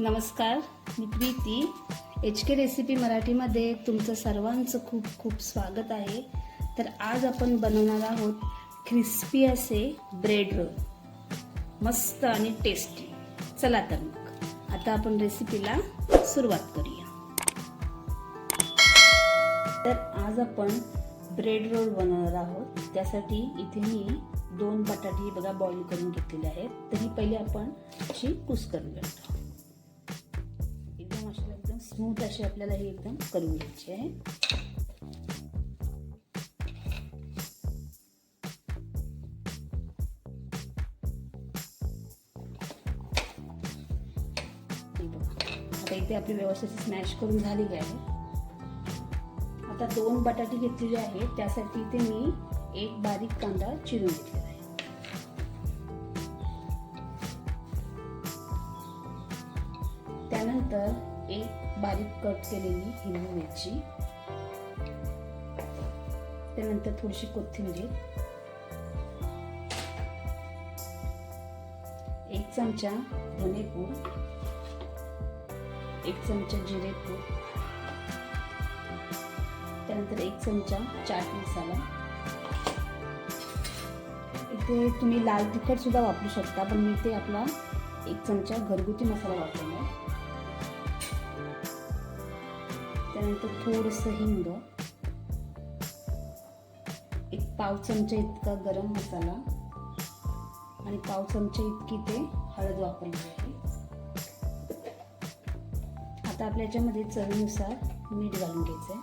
नमस्कार मी Preeti. H K recipe मराठीमध्ये तुमचं सर्वांचं खूप खूप स्वागत आहे. तर आज आपण बनवणार आहोत क्रिस्पी असे ब्रेड रोल मस्त आणि टेस्टी चला तर मग. आता आपण रेसिपीला सुरुवात करूया. तर आज आपण ब्रेड रोल बनवणार आहोत. त्यासाठी इथे मी दोन बटाटे बघा बॉईल करून घेतलेले आहेत. तरी पहिले आपण अशी कुस करून घेतो स्मूथ अशी आपल्याला हे एकदम करून घ्यायची आहे. आता इथे आपली व्यवस्थित स्मॅश करून झालेली आहे आता दोन बटाटे घेतलेले आहेत. त्यासाठी इथे मी एक बारीक कांदा चिरून घेतलेला आहे. त्यानंतर एक बारीक कट केलेली हिरवी मिरची. त्यानंतर थोडीशी कोथिंबीर. एक चमचा धनेपूड. एक चमचा जिरेपूड. त्यानंतर एक चमचा चाट मसाला. इथे तुम्ही लाल तिखट सुद्धा वापरू शकता पण मी ते आपला एक चमचा घरगुती मसाला वापरतो. त्यानंतर थोडंसं हिंग. एक पाव चमचा इतका गरम मसाला. आणि पाव चमचा इतकी ते हळद वापरली आहे. आता आपल्या याच्यामध्ये चवीनुसार मीठ घालून घ्यायचं आहे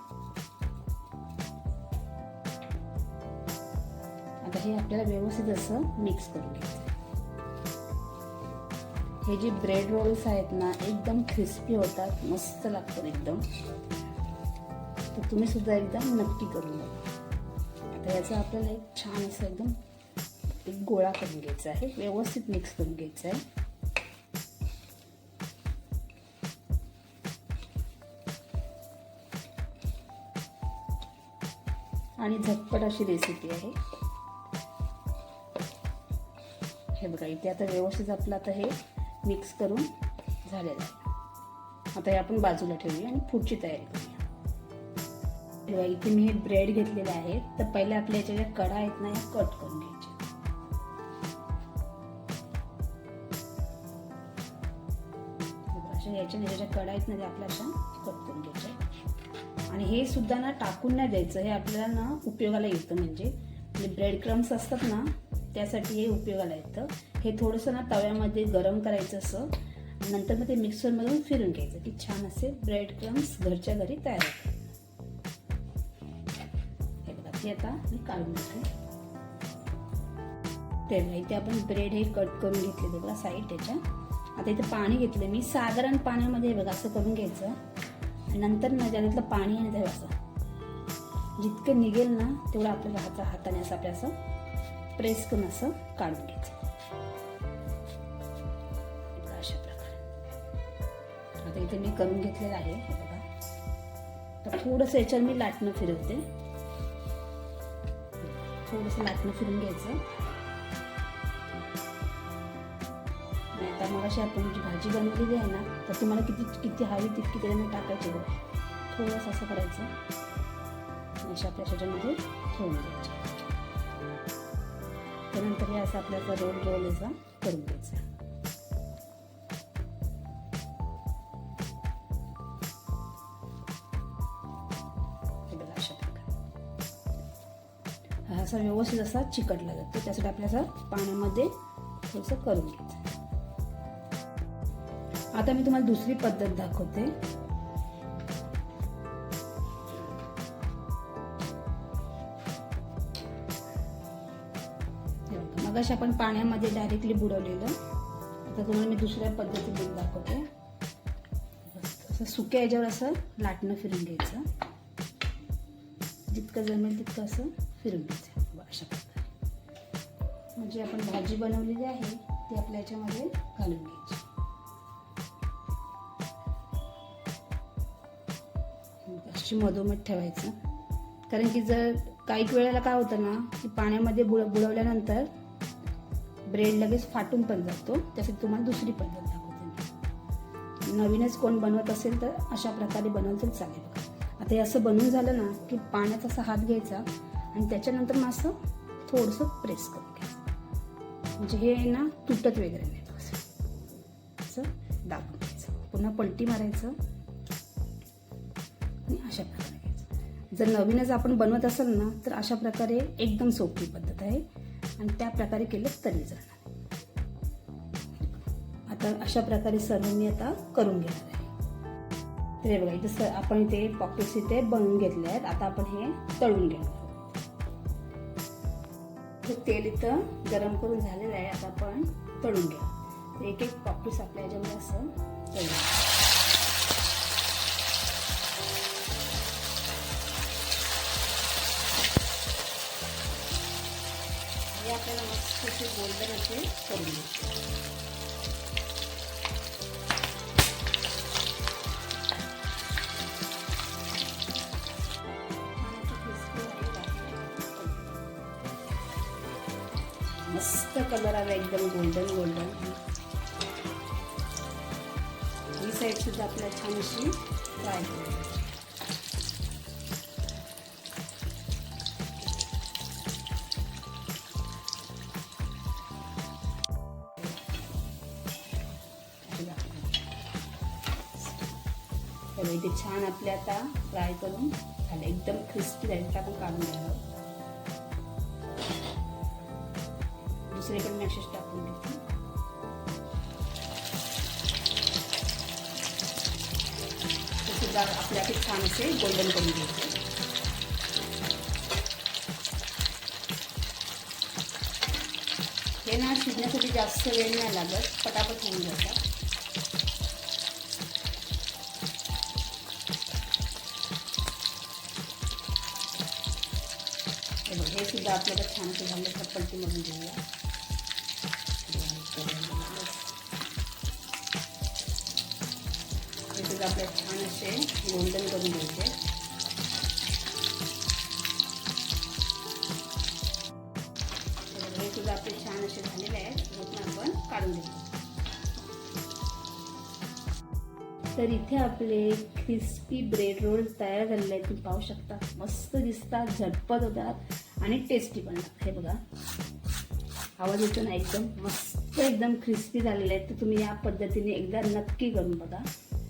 आता हे आपल्याला व्यवस्थित असं मिक्स करून घ्यायचं हे जे ब्रेड रोल्स आहेत ना एकदम क्रिस्पी होतात मस्त लागतात एकदम. तर तुम्ही सुद्धा एकदम नक्की करून बघा. आता याचा आपल्याला एक छान असं एकदम एक गोळा करून घ्यायचा आहे. व्यवस्थित मिक्स करून घ्यायचा आहे. आणि झटपट अशी रेसिपी आहे. हे बघा इथे आता व्यवस्थित आपलं आता हे मिक्स करून झालेलं आहे. आता हे आपण बाजूला ठेवूया आणि पुढची तयारी करू तेव्हा इथे मी हे ब्रेड घेतलेले आहे. तर पहिले आपल्या याच्या ज्या कडा आहेत ना या कट करून घ्यायच्या याच्या ज्या कडा आहेत ना त्या आपल्या अशा कट करून घ्यायच्या आणि हे सुद्धा ना टाकून नाही द्यायचं. हे आपल्याला ना उपयोगाला येतं म्हणजे. म्हणजे ब्रेड क्रम्स असतात ना त्यासाठी हे उपयोगाला येतं. हे थोडंसं ना तव्यामध्ये गरम करायचं असं. नंतर मग ते मिक्सरमधून फिरून घ्यायचं. की छान असे ब्रेड क्रम्स घरच्या घरी तयार होतात. हे ते आता. मी काढून घेते. तेव्हा इथे आपण ब्रेड हे कट करून घेतले बघा साईड त्याच्या. आता इथे पाणी घेतलं मी. साधारण पाण्यामध्ये बघा असं करून घ्यायचं. आणि नंतर ना ज्यातलं पाणी आहे ठेवायचं जितकं निघेल ना तेवढं आपल्याला हाता हाताने असं आपल्या असं प्रेस करून असं काढून घ्यायचं. अशा प्रकारे. आता इथे मी करून घेतलेलं आहे बघा. तर थोडंसं याच्यावर मी लाटणं फिरवते. थोडंसं लाटणं फिरून घ्यायचं. तर आता मग अशी आपण जी भाजी बनवलेली आहे ना तर तुम्हाला किती किती हवी तितकी त्याच्यामध्ये टाकायची थोडंसं असं करायचं. अशा आपल्या ह्याच्यामध्ये ठेवून द्यायचे त्यानंतर हे असं आपल्याला रोल रोल याचा करून द्यायचा असा व्यवस्थित असा चिकटला जातो. त्यासाठी आपल्याला पाण्यामध्ये थोडंसं करून घ्यायचं. आता मी तुम्हाला दुसरी पद्धत दाखवते. मग अशा आपण पाण्यामध्ये डायरेक्टली बुडवलेलं. आता तुम्हाला मी दुसऱ्या पद्धतीने दाखवते. असं सुक्या याच्यावर असं लाटणं फिरून घ्यायचं. जितकं जमेल तितकं असं फिरून घ्यायचं. अशा प्रकारे. म्हणजे आपण भाजी बनवलेली आहे ती आपल्या याच्यामध्ये घालून घ्यायची. अशी मधोमध ठेवायचं. कारण की जर काही वेळेला काय होतं ना की पाण्यामध्ये बुड बुडवल्यानंतर ब्रेड लगेच फाटून पण जातो त्यासाठी तुम्हाला दुसरी पद्धत दाखवते नवीनच कोण बनवत असेल तर अशा प्रकारे बनवलं तर चालेल आता हे असं बनवून झालं ना की पाण्यात असा हात घ्यायचा आणि त्याच्यानंतर मग असं थोडंसं प्रेस करून घ्यायचं. म्हणजे हे आहे ना तुटत वगैरे नाही असं असं दाबून घ्यायचं. पुन्हा पलटी मारायचं. आणि अशा प्रकारे घ्यायचं. जर नवीनच आपण बनवत असाल ना तर अशा प्रकारे एकदम सोपी पद्धत आहे. आणि त्या प्रकारे केलं तरी जाणार आता अशा प्रकारे सर्व मी आता करून घेणार आहे. तर हे बघा इथं आपण ते पॉकेट्स इथे बनवून घेतले आहेत आता आपण हे तळून घेणार. आहोत. तेल इथं गरम करून झालेलं आहे. आता आपण तळून घ्या तर एक एक पापूस आपल्या याच्यामध्ये असं तळून हे आपल्याला मस्त असे गोल्डन असे करून घ्यायचे. मस्त कलर आला एकदम गोल्डन गोल्डन ही साईड सुद्धा आपल्याला छान अशी फ्राय करायची इथे छान आपल्या आता फ्राय करून झालं. एकदम क्रिस्पी झाले. आपण काढून घ्यावं दुसरीकडे मी असेच टाकून घेते ते सुद्धा आपल्याकडे छान असे गोल्डन करून घ्यायचे हे। ना जास्त पटापट हे बघ, हे छान घेऊया हे छान असे गोल्डन करून घ्यायचे. हे सुद्धा आपले छान असे झालेले आहेत. मग आपण काढून घेऊ. तर इथे आपले क्रिस्पी ब्रेड रोल तयार झालेले आहेत. तुम्ही पाहू शकता. मस्त दिसतात. झटपट होतात. आणि टेस्टी पण. हे बघा. आवाज येतो ना एकदम? मस्त एकदम क्रिस्पी झालेले आहेत. तर तुम्ही या पद्धतीने एकदा नक्की करून बघा.